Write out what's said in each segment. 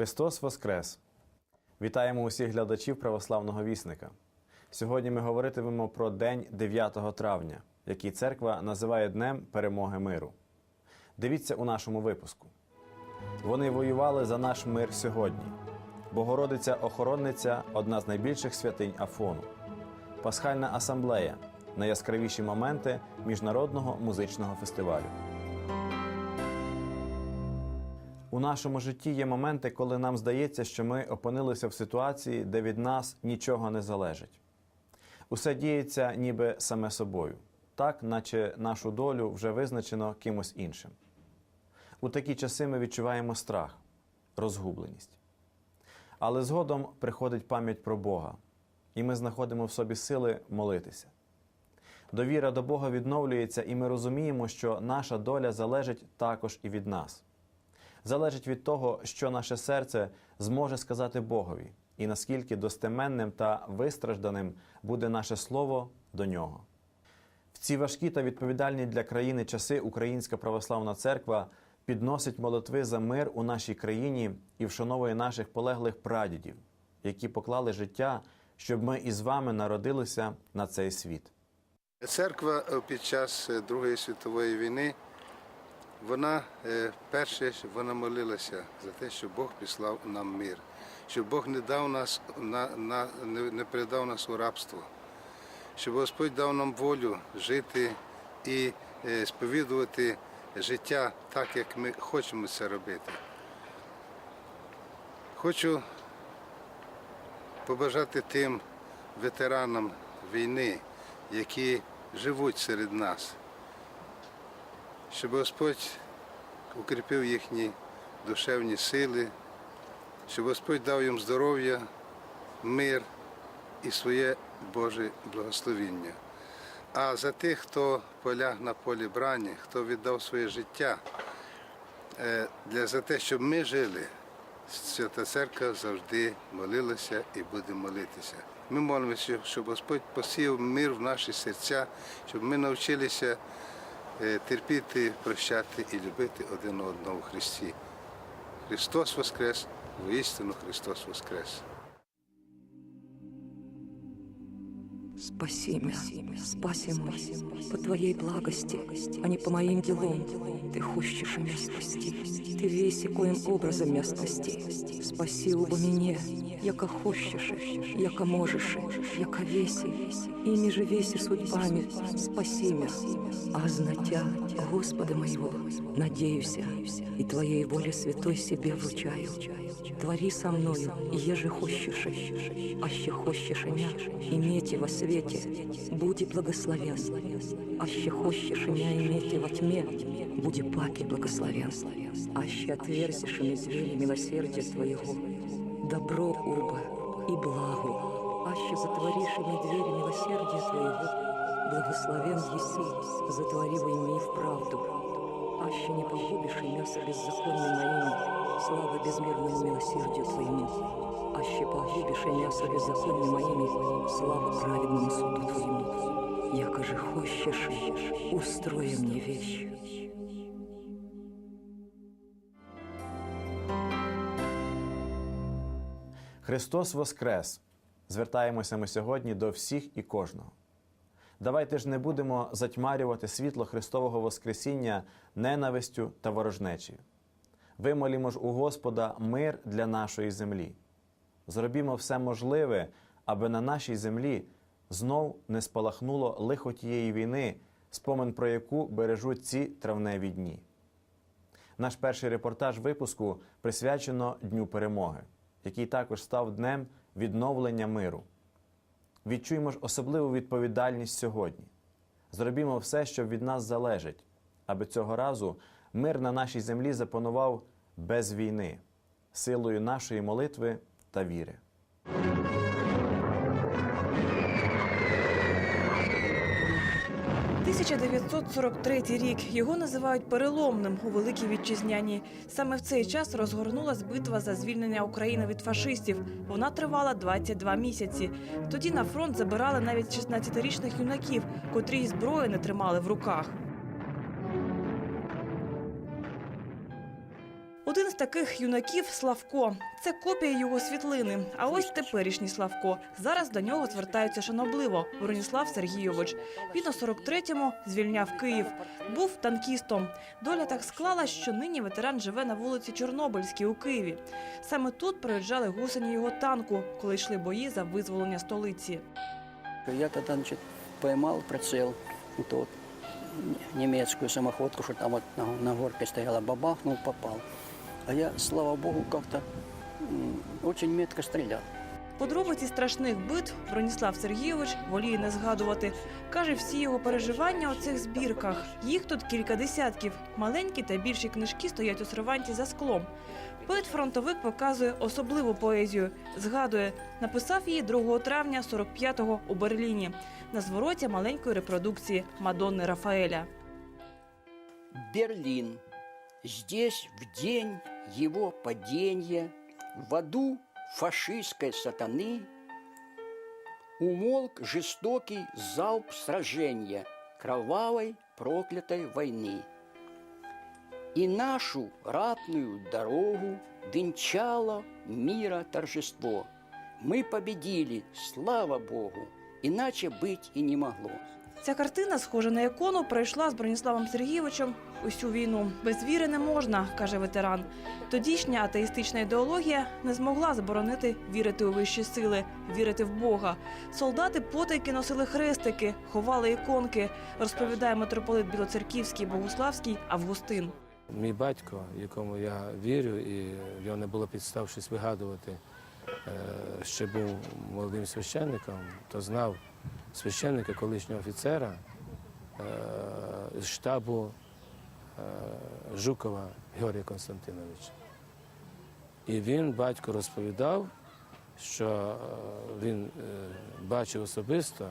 Христос Воскрес! Вітаємо усіх глядачів православного вісника. Сьогодні ми говоритимемо про день 9 травня, який церква називає Днем перемоги миру. Дивіться у нашому випуску. Вони воювали за наш мир сьогодні. Богородиця Охоронниця одна з найбільших святинь Афону. Пасхальна асамблея найяскравіші моменти міжнародного музичного фестивалю. У нашому житті є моменти, коли нам здається, що ми опинилися в ситуації, де від нас нічого не залежить. Усе діється ніби саме собою, так, наче нашу долю вже визначено кимось іншим. У такі часи ми відчуваємо страх, розгубленість. Але згодом приходить пам'ять про Бога, і ми знаходимо в собі сили молитися. Довіра до Бога відновлюється, і ми розуміємо, що наша доля залежить також і від нас. Залежить від того, що наше серце зможе сказати Богові, і наскільки достеменним та вистражданим буде наше слово до нього. В ці важкі та відповідальні для країни часи Українська православна церква підносить молитви за мир у нашій країні і вшановує наших полеглих прадідів, які поклали життя, щоб ми із вами народилися на цей світ. Церква е, під час е, Другої світової війни, вона е, перше вона молилася за те, щоб Бог післав нам мир, щоб Бог не дав нас на, на не передав нас у рабство, щоб Господь дав нам волю жити і е, сповідувати життя так, як ми хочемо це робити. Хочу побажати тим ветеранам війни, які живуть серед нас, щоб Господь укріпив їхні душевні сили, щоб Господь дав їм здоров'я, мир і своє Боже благословіння. А за тих, хто поляг на полі брані, хто віддав своє життя е, для за те, щоб ми жили, Свята Церква завжди молилася і буде молитися. Ми молимося, щоб Господь посіяв мир в наші серця, щоб ми навчилися терпіти, прощати і любити один одного в Христі. Христос Воскрес, воістину Христос Воскрес. Спаси меня, спаси мой, по Твоей благости, а не по моим делам. Ты хочешь меня спасти, Ты весь и коим образом меня спасти. Спаси оба меня, яко хочешь, яко можешь, яко веси, ими же веси судьбами, спаси меня. А знатя Господа моего, надеюся, и Твоей воле святой себе вручаю. Твори со мною, еже хочешь, аще хочешь меня, иметь во свете, буди благословен. Аще хочешь меня иметь во тьме, буди паки благословен. Аще отверзишь ими звери милосердия Твоего, добро уба и благо. Аще затворишь ими двери милосердия Твоего, благословен еси, затворив ими и вправду. Аще не погубишь имя со беззаконным моими, слава безмерному милосердию Твоему. Аще погубишь имя со беззаконным моими, слава праведному суду Твоему. Яко же хочешь, устрой мне вещь. Христос Воскрес! Звертаємося ми сьогодні до всіх і кожного. Давайте ж не будемо затьмарювати світло Христового Воскресіння ненавистю та ворожнечею. Вимолімо ж у Господа мир для нашої землі. Зробімо все можливе, аби на нашій землі знов не спалахнуло лихо тієї війни, спомин про яку бережуть ці травневі дні. Наш перший репортаж випуску присвячено Дню перемоги, який також став днем відновлення миру. Відчуємо ж особливу відповідальність сьогодні. Зробімо все, що від нас залежить, аби цього разу мир на нашій землі запанував без війни, силою нашої молитви та віри. – 1943 рік. Його називають переломним у Великій Вітчизняні. Саме в цей час розгорнулась битва за звільнення України від фашистів. Вона тривала 22 місяці. Тоді на фронт забирали навіть 16-річних юнаків, котрі й зброї не тримали в руках. Таких юнаків Славко. Це копія його світлини. А ось теперішній Славко. Зараз до нього звертаються шанобливо. Броніслав Сергійович. Він у 43-му звільняв Київ. Був танкістом. Доля так склала, що нині ветеран живе на вулиці Чорнобильській у Києві. Саме тут проїжджали гусені його танку, коли йшли бої за визволення столиці. Я значит, поймал прицел, вот, вот самоходку, что там вот на, горке стояла, бабахнул, попал. А я, слава богу, как-то очень метко стрелял. Подробиці страшних битв Броніслав Сергійович воліє не згадувати. Каже, всі його переживання у цих збірках. Їх тут кілька десятків. Маленькі та більші книжки стоять у серванті за склом. Поет-фронтовик показує особливу поезію. Згадує, написав її 2 травня 45-го у Берліні на звороті маленької репродукції Мадонни Рафаеля. Берлин. Здесь в день его падения в аду фашистской сатаны умолк жестокий залп сражения кровавой проклятой войны. И нашу ратную дорогу венчало мира торжество. Мы победили, слава Богу, иначе быть и не могло. Ця картина, схожа на ікону, пройшла з Броніславом Сергійовичем усю війну. Без віри не можна, каже ветеран. Тодішня атеїстична ідеологія не змогла заборонити вірити у вищі сили, вірити в Бога. Солдати потайки носили хрестики, ховали іконки, розповідає митрополит Білоцерківський, Богуславський Августин. Мій батько, якому я вірю, і в нього не було підстав щось вигадувати, е, ще був молодим священником, то знав священника, колишнього офіцера е, з штабу е, Жукова Георгія Константиновича. І він, батько, розповідав, що е, він бачив особисто,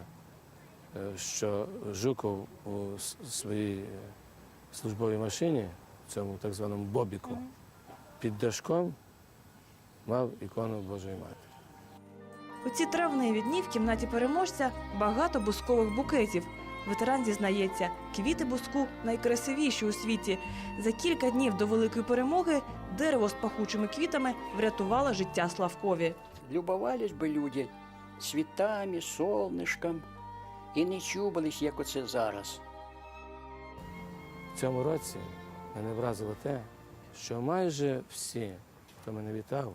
що Жуков у своїй службовій машині, в цьому так званому Бобіку, під дашком мав ікону Божої Матері. У ці травневі дні в кімнаті переможця багато бускових букетів. Ветеран зізнається, квіти буску найкрасивіші у світі. За кілька днів до великої перемоги дерево з пахучими квітами врятувало життя Славкові. Любовались би люди цвітами, солнышком і не чубались, як оце зараз. В цьому році мене вразило те, що майже всі, хто мене вітав,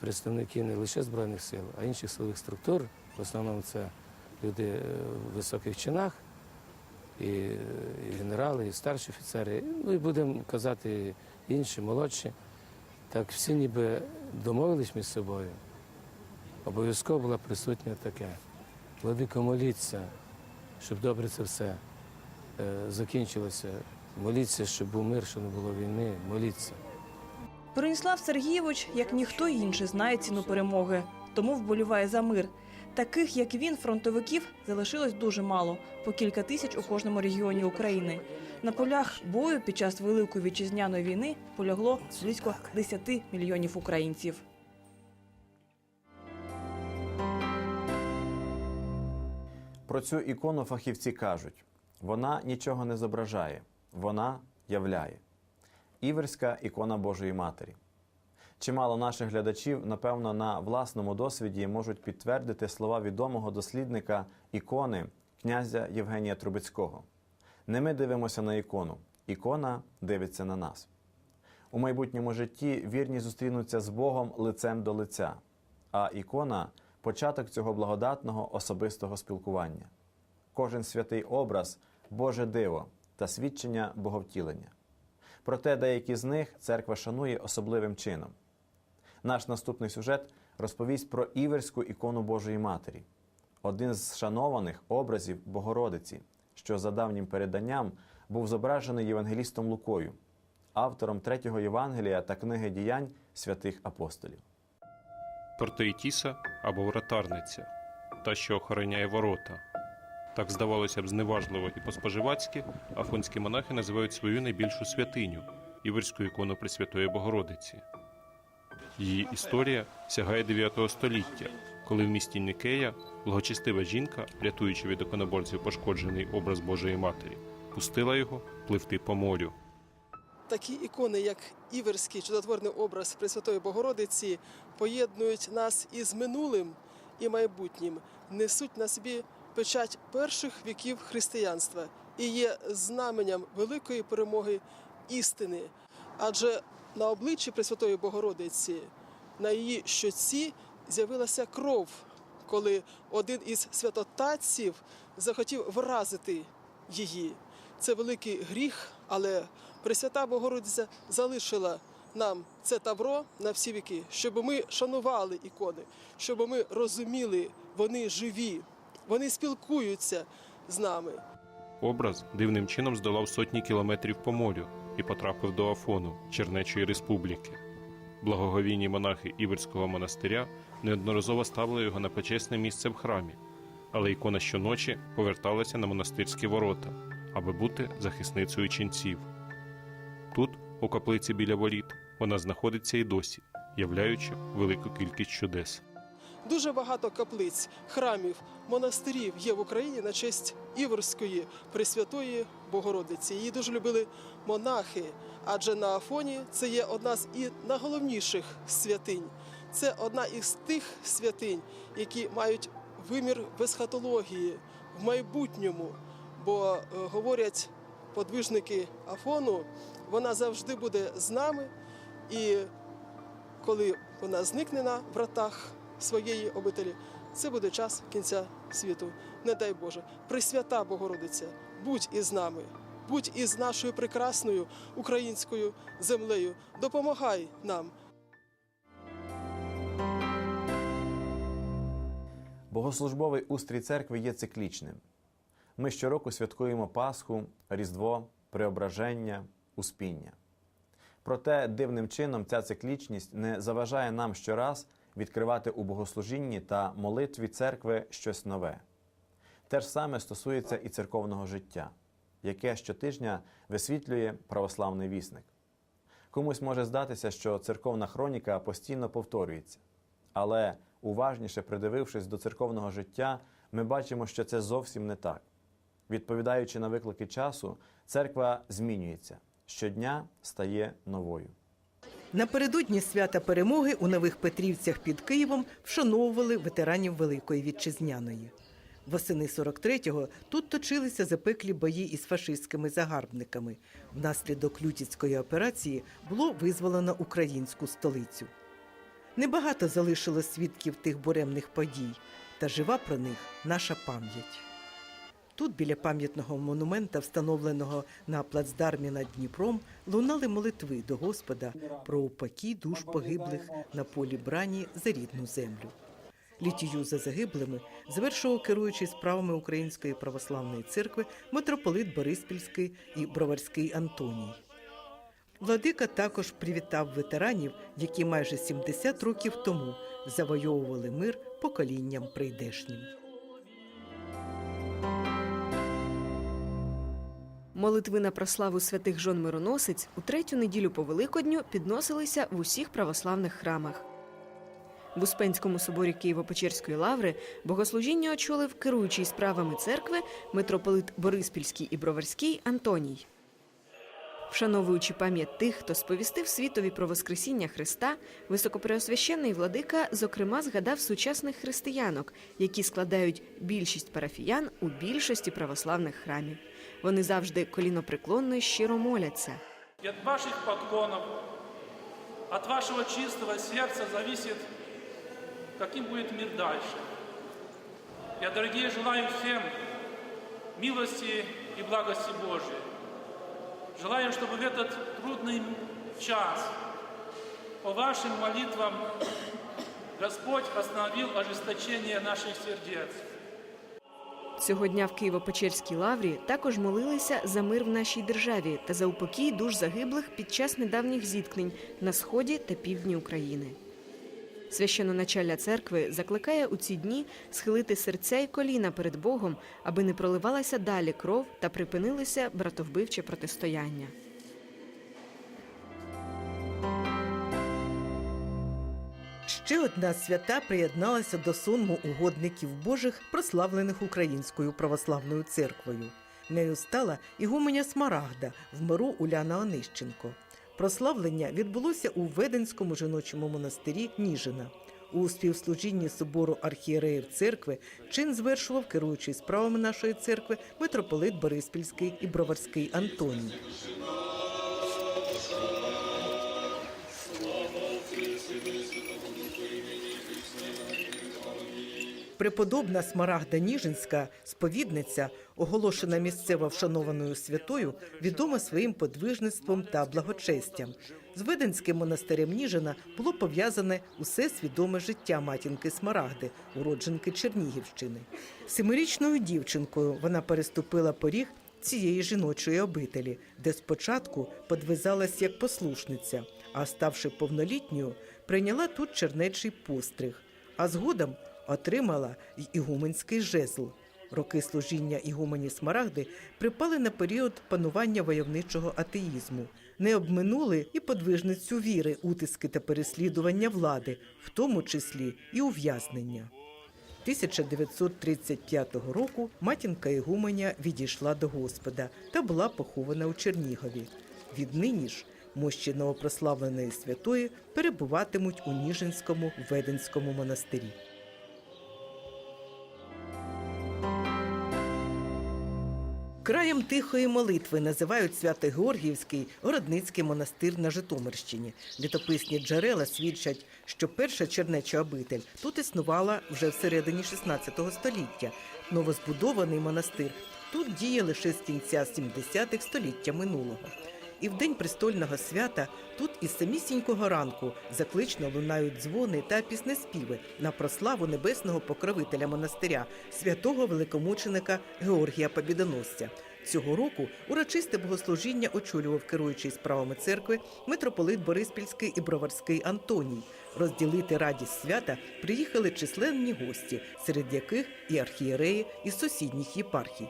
представники не лише Збройних сил, а інших силових структур, в основному це люди е, в високих чинах, і, е, і генерали, і старші офіцери, ну і будемо казати інші, молодші. Так всі ніби домовились між собою. Обов'язково була присутня таке. Владико, моліться, щоб добре це все е, закінчилося. Моліться, щоб був мир, щоб не було війни. Моліться. Броніслав Сергійович, як ніхто інший, знає ціну перемоги, тому вболіває за мир. Таких, як він, фронтовиків залишилось дуже мало по кілька тисяч у кожному регіоні України. На полях бою під час Великої вітчизняної війни полягло близько 10 мільйонів українців. Про цю ікону фахівці кажуть: вона нічого не зображає, вона являє. Іверська ікона Божої Матері. Чимало наших глядачів, напевно, на власному досвіді можуть підтвердити слова відомого дослідника ікони князя Євгенія Трубецького. Не ми дивимося на ікону, ікона дивиться на нас. У майбутньому житті вірні зустрінуться з Богом лицем до лиця, а ікона початок цього благодатного особистого спілкування. Кожен святий образ Боже диво та свідчення боговтілення. Проте деякі з них церква шанує особливим чином. Наш наступний сюжет розповість про іверську ікону Божої Матері, один з шанованих образів Богородиці, що за давнім переданням був зображений євангелістом Лукою, автором третього Євангелія та книги діянь святих апостолів. Тортоїтіса або вратарниця, та, що охороняє ворота. Так здавалося б зневажливо і по-споживацьки, афонські монахи називають свою найбільшу святиню іверську ікону Пресвятої Богородиці. Її історія сягає 9 століття, коли в місті Нікея благочестива жінка, рятуючи від іконоборців пошкоджений образ Божої Матері, пустила його пливти по морю. такі ікони, як Іверський чудотворний образ Пресвятої Богородиці, поєднують нас із минулим і майбутнім, несуть на собі печать перших віків християнства і є знаменем великої перемоги істини. Адже на обличчі Пресвятої Богородиці, на її щоці з'явилася кров, коли один із святотатців захотів вразити її. Це великий гріх, але Пресвята Богородиця залишила нам це тавро на всі віки, щоб ми шанували ікони, щоб ми розуміли, вони живі, вони спілкуються з нами. Образ дивним чином здолав сотні кілометрів по морю і потрапив до Афону, Чернечої республіки. Благоговійні монахи Іверського монастиря неодноразово ставили його на почесне місце в храмі, але ікона щоночі поверталася на монастирські ворота, аби бути захисницею ченців. Тут, у каплиці біля воріт, вона знаходиться і досі, являючи велику кількість чудес. Дуже багато каплиць, храмів, монастирів є в Україні на честь Іверської Пресвятої Богородиці. Її дуже любили монахи, адже на Афоні це є одна з і найголовніших святинь. Це одна із тих святинь, які мають вимір в есхатології в майбутньому. Бо е, говорять подвижники Афону, вона завжди буде з нами, і коли вона зникне на вратах своєї обителі, це буде час кінця світу. Не дай Боже. Пресвята Богородиця, будь із нами, будь із нашою прекрасною українською землею. Допомагай нам. Богослужбовий устрій церкви є циклічним. Ми щороку святкуємо Пасху, Різдво, Преображення, Успіння. Проте дивним чином ця циклічність не заважає нам щораз відкривати у богослужінні та молитві церкви щось нове. Те ж саме стосується і церковного життя, яке щотижня висвітлює православний вісник. Комусь може здатися, що церковна хроніка постійно повторюється. Але уважніше придивившись до церковного життя, ми бачимо, що це зовсім не так. Відповідаючи на виклики часу, церква змінюється, щодня стає новою. Напередодні свята перемоги у Нових Петрівцях під Києвом вшановували ветеранів Великої Вітчизняної. Восени 43-го тут точилися запеклі бої із фашистськими загарбниками. Внаслідок лютіцької операції було визволено українську столицю. Небагато залишилось свідків тих буремних подій, та жива про них наша пам'ять. Тут, біля пам'ятного монумента, встановленого на плацдармі над Дніпром, лунали молитви до Господа про упокій душ погиблих на полі брані за рідну землю. Літію за загиблими завершував керуючий справами Української православної церкви митрополит Бориспільський і Броварський Антоній. Владика також привітав ветеранів, які майже 70 років тому завойовували мир поколінням прийдешнім. Молитви на прославу святих жон мироносиць у третю неділю по Великодню підносилися в усіх православних храмах. В Успенському соборі Києво-Печерської лаври богослужіння очолив керуючий справами церкви митрополит Бориспільський і Броварський Антоній. Вшановуючи пам'ять тих, хто сповістив світові про Воскресіння Христа, високопреосвященний владика, зокрема, згадав сучасних християнок, які складають більшість парафіян у більшості православних храмів. Вони завжди колінопреклонно і щиро моляться. И от ваших поклонов, от вашего чистого сердца зависит, каким будет мир дальше. Я, дорогие, желаю всем милости и благости Божией. Желаю, чтобы в этот трудный час по вашим молитвам Господь остановил ожесточение наших сердец. Цього дня в Києво-Печерській лаврі також молилися за мир в нашій державі та за упокій душ загиблих під час недавніх зіткнень на сході та півдні України. Священоначалля церкви закликає у ці дні схилити серця і коліна перед Богом, аби не проливалася далі кров та припинилося братовбивче протистояння. Ще одна свята приєдналася до сонму угодників Божих, прославлених Українською православною церквою. Нею стала ігуменя Смарагда в миру Уляна Онищенко. Прославлення відбулося у Веденському жіночому монастирі Ніжина. У співслужінні собору архієреїв церкви чин звершував, керуючий справами нашої церкви, митрополит Бориспільський і Броварський Антоній. Преподобна Смарагда Ніжинська, сповідниця, оголошена місцево вшанованою святою, відома своїм подвижництвом та благочестям. З Веденським монастирем Ніжина було пов'язане усе свідоме життя матінки Смарагди, уродженки Чернігівщини. Семирічною дівчинкою вона переступила поріг цієї жіночої обителі, де спочатку подвизалась як послушниця, а ставши повнолітньою, прийняла тут чернечий постриг, а згодом отримала й ігуменський жезл. Роки служіння ігумені Смарагди припали на період панування войовничого атеїзму. Не обминули і подвижницю віри, утиски та переслідування влади, в тому числі і ув'язнення. 1935 року матінка Ігуменя відійшла до Господа та була похована у Чернігові. Віднині ж мощі новопрославленої святої перебуватимуть у Ніжинському Веденському монастирі. Краєм тихої молитви називають Свято-Георгіївський городницький монастир на Житомирщині. Літописні джерела свідчать, що перша чернеча обитель тут існувала вже всередині 16 століття. Новозбудований монастир тут діє лише з кінця 70-х століття минулого. І в день престольного свята тут із самісінького ранку заклично лунають дзвони та піснеспіви на прославу небесного покровителя монастиря, святого великомученика Георгія Побідоносця. Цього року урочисте богослужіння очолював керуючий справами церкви митрополит Бориспільський і Броварський Антоній. Розділити радість свята приїхали численні гості, серед яких і архієреї із сусідніх єпархій.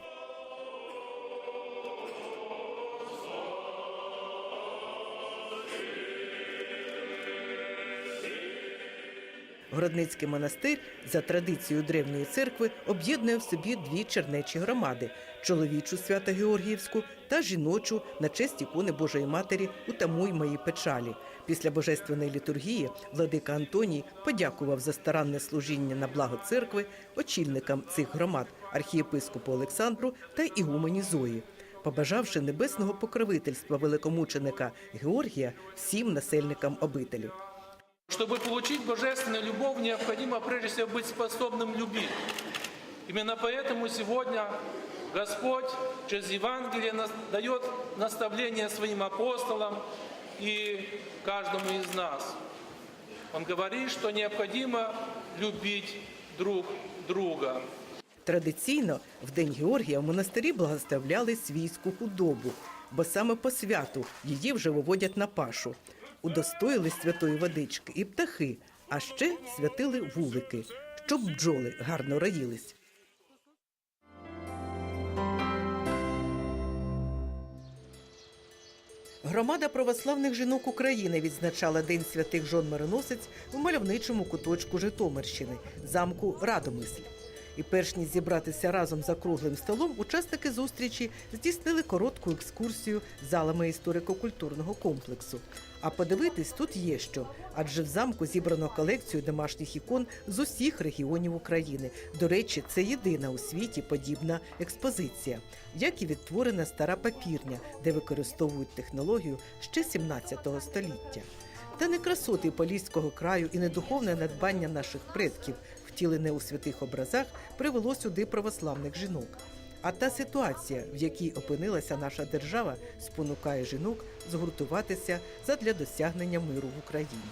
Городницький монастир за традицією древньої церкви об'єднує в собі дві чернечі громади: чоловічу свято-Георгіївську та жіночу на честь ікони Божої Матері «Утамуй мої печалі. Після божественної літургії владика Антоній подякував за старанне служіння на благо церкви очільникам цих громад архієпископу Олександру та ігумені Зої. Побажавши небесного покровительства великомученика Георгія всім насельникам обителі. Чтобы получить божественную любовь, необходимо прежде всего быть способным любить. Именно поэтому сегодня Господь через Евангелие нас- дает наставление своим апостолам и каждому из нас. Он говорит, что необходимо любить друг друга. Традиційно в День Георгія в монастирі благословляли свійську худобу, бо саме по святу її вже виводять на пашу. Удостоїли святої водички і птахи, а ще святили вулики, щоб бджоли гарно роїлись. Громада православних жінок України відзначала День святих жон мироносець у мальовничому куточку Житомирщини, замку Радомисль. І перш ніж зібратися разом за круглим столом, учасники зустрічі здійснили коротку екскурсію залами історико-культурного комплексу. А подивитись тут є що, адже в замку зібрано колекцію домашніх ікон з усіх регіонів України. До речі, це єдина у світі подібна експозиція, як і відтворена стара папірня, де використовують технологію ще 17 століття. Та не красоти Поліського краю і не духовне надбання наших предків, втілене у святих образах, привело сюди православних жінок. А та ситуація, в якій опинилася наша держава, спонукає жінок згуртуватися задля досягнення миру в Україні.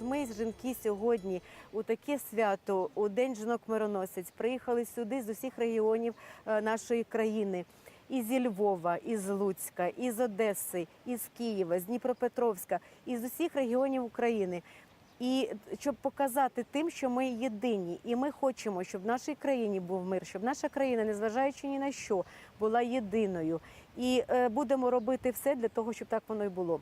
Ми жінки сьогодні у таке свято, у День жінок мироносець, приїхали сюди з усіх регіонів е, нашої країни. І зі Львова, із Луцька, із Одеси, із Києва, з Дніпропетровська, із усіх регіонів України. І щоб показати тим, що ми єдині, і ми хочемо, щоб в нашій країні був мир, щоб наша країна, незважаючи ні на що, була єдиною. І е, будемо робити все для того, щоб так воно й було.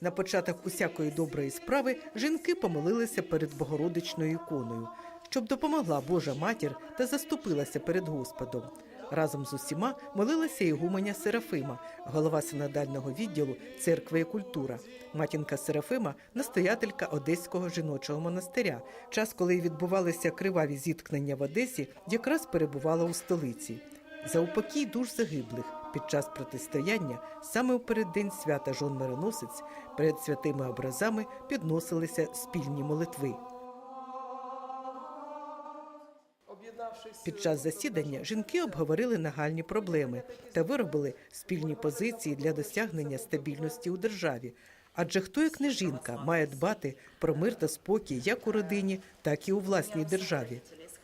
На початок усякої доброї справи жінки помолилися перед Богородичною іконою, щоб допомогла Божа матір та заступилася перед Господом. Разом з усіма молилася ігуменя Серафима, голова синодального відділу церкви і культура. Матінка Серафима настоятелька Одеського жіночого монастиря. Час, коли відбувалися криваві зіткнення в Одесі, якраз перебувала у столиці. За упокій душ загиблих під час протистояння саме у переддень свята Жон Мироносець перед святими образами підносилися спільні молитви. Під час засідання жінки обговорили нагальні проблеми та виробили спільні позиції для досягнення стабільності у державі. Адже хто, як не жінка, має дбати про мир та спокій як у родині, так і у власній державі.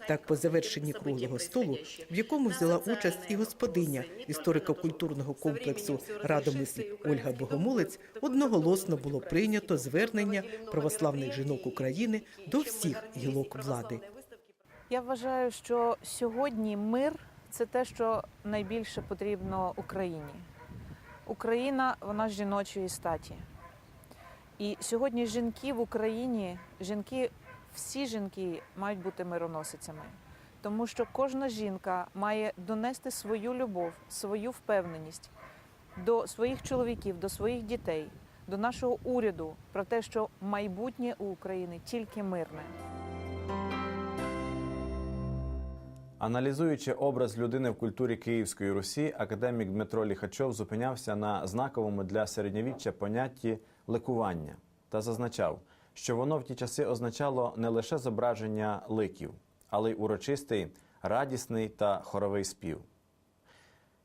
Так, по завершенні круглого столу, в якому взяла участь і господиня історико-культурного комплексу Радомисль Ольга Богомолець, одноголосно було прийнято звернення православних жінок України до всіх гілок влади. Я вважаю, що сьогодні мир це те, що найбільше потрібно Україні. Україна вона жіночої статі. І сьогодні жінки в Україні, жінки, всі жінки мають бути мироносицями. Тому що кожна жінка має донести свою любов, свою впевненість до своїх чоловіків, до своїх дітей, до нашого уряду про те, що майбутнє у України тільки мирне. Аналізуючи образ людини в культурі Київської Русі, академік Дмитро Ліхачов зупинявся на знаковому для середньовіччя понятті ликування та зазначав, що воно в ті часи означало не лише зображення ликів, але й урочистий, радісний та хоровий спів.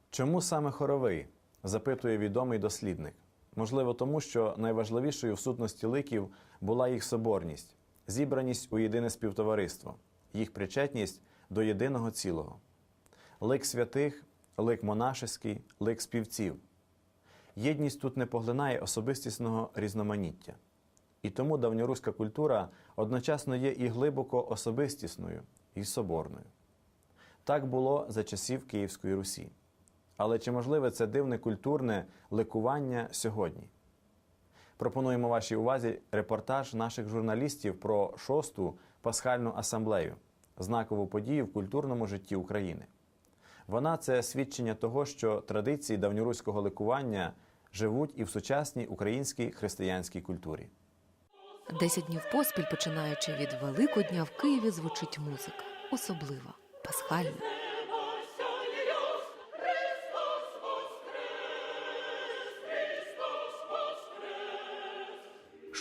Чому саме хоровий? запитує відомий дослідник. Можливо, тому що найважливішою в сутності ликів була їх соборність, зібраність у єдине співтовариство, їх причетність до єдиного цілого. Лик святих, лик монашеський, лик співців. Єдність тут не поглинає особистісного різноманіття. І тому давньоруська культура одночасно є і глибоко особистісною, і соборною. Так було за часів Київської Русі. Але чи можливе це дивне культурне ликування сьогодні? Пропонуємо вашій увазі репортаж наших журналістів про шосту пасхальну асамблею, знакову подію в культурному житті України. Вона це свідчення того, що традиції давньоруського ликування живуть і в сучасній українській християнській культурі. Десять днів поспіль, починаючи від Великодня, в Києві звучить музика. Особлива, пасхальна.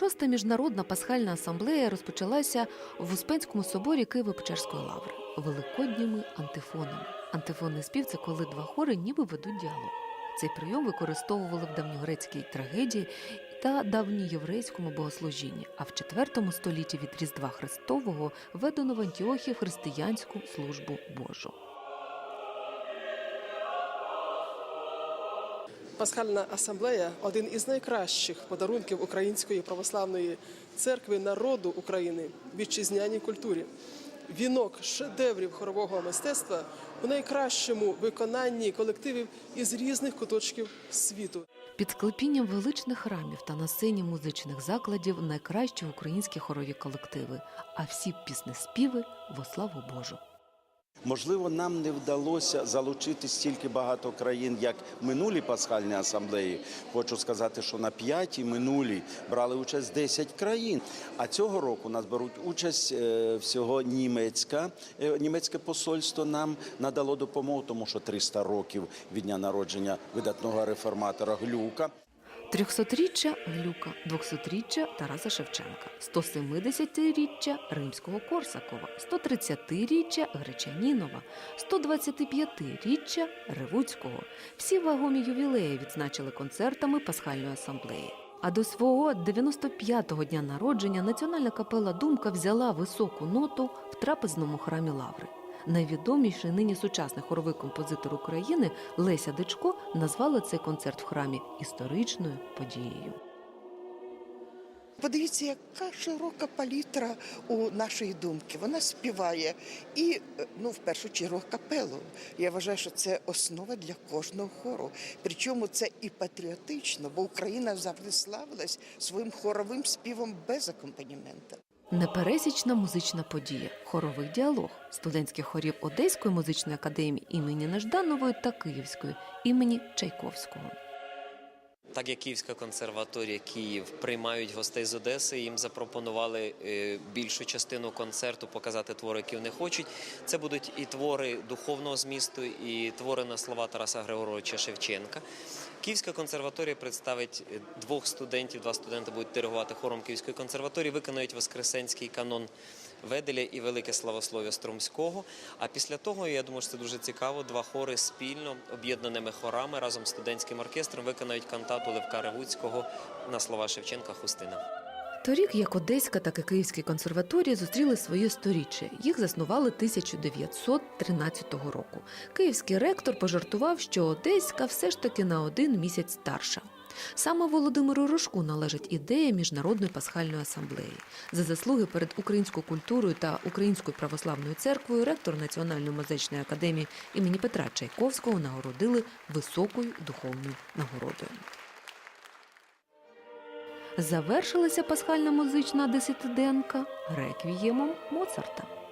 Шоста міжнародна пасхальна асамблея розпочалася в Успенському соборі Києво-Печерської лаври великодніми антифонами. Антифонний спів це коли два хори ніби ведуть діалог. Цей прийом використовували в давньогрецькій трагедії та давньоєврейському богослужінні, а в IV столітті від Різдва Христового введено в Антіохії християнську службу Божу. Пасхальна асамблея один із найкращих подарунків Української православної церкви народу України вітчизняній культурі. Вінок шедеврів хорового мистецтва у найкращому виконанні колективів із різних куточків світу. Під склепінням величних храмів та на сцені музичних закладів найкращі українські хорові колективи, а всі піснеспіви во славу Божу. Можливо, нам не вдалося залучити стільки багато країн, як минулі пасхальні асамблеї. Хочу сказати, що на п'ятій минулій брали участь 10 країн. А цього року нас беруть участь е, всього німецька. Е, Німецьке посольство нам надало допомогу, тому що 300 років від дня народження видатного реформатора Глюка. 300-річчя Глюка, 200-річчя Тараса Шевченка, 170-річчя Римського Корсакова, 130-річчя Гречанінова, 125-річчя Ревуцького. Всі вагомі ювілеї відзначили концертами Пасхальної асамблеї. А до свого 95-го дня народження Національна капела Думка взяла високу ноту в трапезному храмі Лаври. Найвідоміший нині сучасний хоровий композитор України Леся Дичко назвала цей концерт в храмі історичною подією. Подивіться, яка широка палітра у нашої думки. Вона співає і, ну, в першу чергу, капелу. Я вважаю, що це основа для кожного хору. Причому це і патріотично, бо Україна завжди славилась своїм хоровим співом без акомпанімента. Непересічна музична подія, хоровий діалог студентських хорів Одеської музичної академії імені Нежданової та Київської імені Чайковського. Так як Київська консерваторія Київ приймають гостей з Одеси, їм запропонували е, більшу частину концерту показати твори, які вони хочуть. Це будуть і твори духовного змісту, і твори на слова Тараса Григоровича Шевченка. Київська консерваторія представить е, двох студентів. Два студенти будуть диригувати хором Київської консерваторії, виконають Воскресенський канон Веделя і Велике славослов'я Струмського. А після того, я думаю, що це дуже цікаво. Два хори спільно об'єднаними хорами разом з студентським оркестром виконають кантату Левка Ревуцького на слова Шевченка Хустина. Торік як Одеська, так і Київські консерваторії зустріли своє сторіччя. Їх заснували 1913 року. Київський ректор пожартував, що Одеська все ж таки на один місяць старша. Саме Володимиру Рожку належить ідея міжнародної пасхальної асамблеї. За заслуги перед українською культурою та Українською православною церквою ректор Національної музичної академії імені Петра Чайковського нагородили високою духовною нагородою. Завершилася пасхальна музична десятиденка реквіємом Моцарта.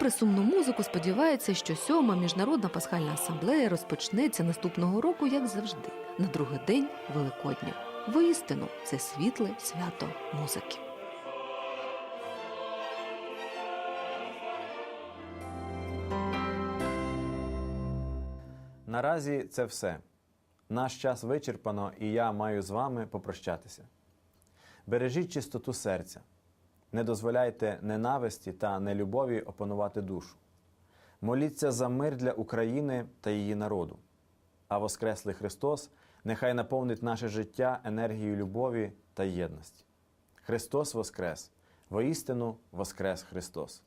Попри сумну музику, сподівається, що сьома міжнародна пасхальна асамблея розпочнеться наступного року, як завжди, на другий день Великодня. Воістину, це світле свято музики. Наразі це все. Наш час вичерпано, і я маю з вами попрощатися. Бережіть чистоту серця, не дозволяйте ненависті та нелюбові опанувати душу. Моліться за мир для України та її народу. А Воскреслий Христос нехай наповнить наше життя енергією любові та єдності. Христос Воскрес! Воістину Воскрес Христос!